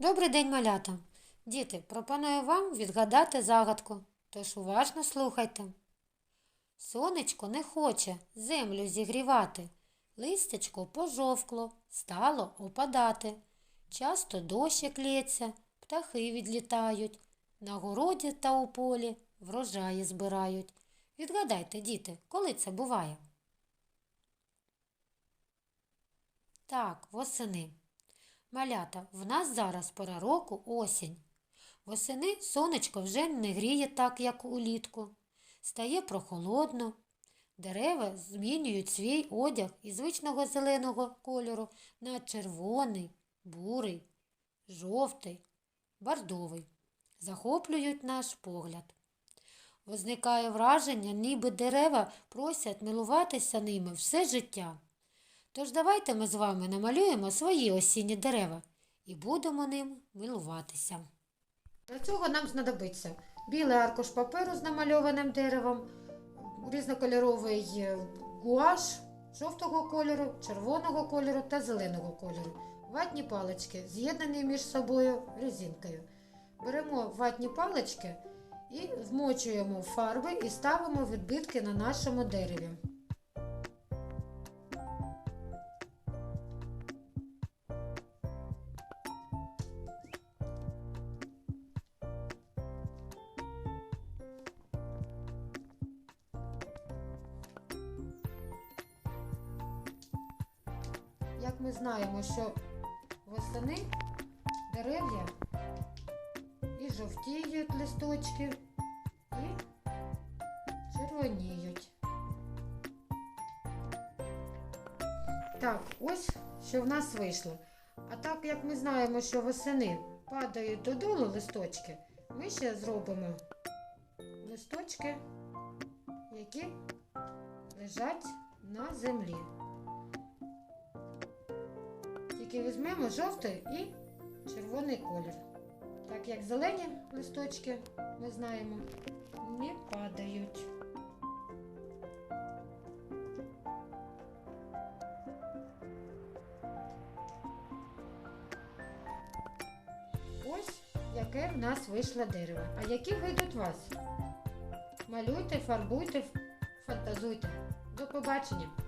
Добрий день, малята. Діти, пропоную вам відгадати загадку, тож уважно слухайте. Сонечко не хоче землю зігрівати, листячко пожовкло, стало опадати. Часто дощик лється, птахи відлітають, на городі та у полі врожаї збирають. Відгадайте, діти, коли це буває? Так, восени. Малята, в нас зараз пора року осінь. Восени сонечко вже не гріє так, як улітку. Стає прохолодно. Дерева змінюють свій одяг із звичного зеленого кольору на червоний, бурий, жовтий, бордовий. Захоплюють наш погляд. Возникає враження, ніби дерева просять милуватися ними все життя. Тож давайте ми з вами намалюємо свої осінні дерева і будемо ним милуватися. Для цього нам знадобиться білий аркуш паперу з намальованим деревом, різнокольоровий е, гуаш жовтого кольору, червоного кольору та зеленого кольору. Ватні палички, з'єднані між собою резинкою. Беремо ватні палички і змочуємо фарби і ставимо відбитки на нашому дереві. Ми знаємо, що восени дерев'я і жовтіють листочки, і червоніють. Так, ось що в нас вийшло. А так як ми знаємо, що восени падають додолу листочки, ми ще зробимо листочки, які лежать на землі. Тільки візьмемо жовтий і червоний колір. Так як зелені листочки, ми знаємо, не падають. Ось яке в нас вийшло дерево. А які вийдуть вас? Малюйте, фарбуйте, фантазуйте. До побачення!